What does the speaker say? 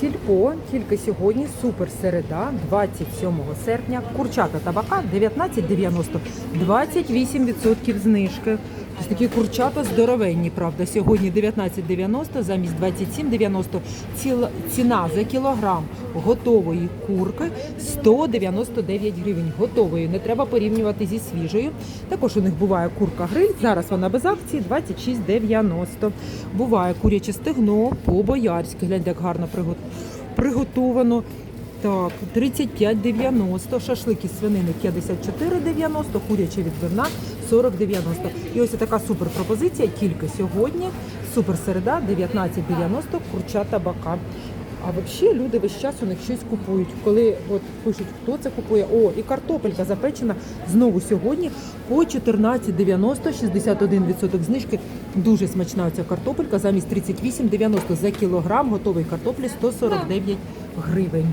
Сільпо тільки сьогодні супер середа, 27 серпня. Курчата табака 19,90, 28% знижки. Такі курчата здоровенні, правда. Сьогодні 19,90 замість 27,90. Ціла- Ціна за кілограм готової курки 199 гривень. Готової не треба порівнювати зі свіжою. Також у них буває курка гриль. Зараз вона без акції 26,90. Буває куряче стегно по-боярськи. Гляньте, як гарно приготовано. Так, 35,90, шашлик із свинини 54,90, куряча відбивна 40,90. І ось така супер пропозиція тільки сьогодні. Супер середа 19,90, курча табака. А взагалі люди весь час у них щось купують. Коли от пишуть, хто це купує, о, і картопелька запечена знову сьогодні по 14,90, 61% знижки. Дуже смачна ця картопелька замість 38,90 за кілограм готової картоплі 149 гривень.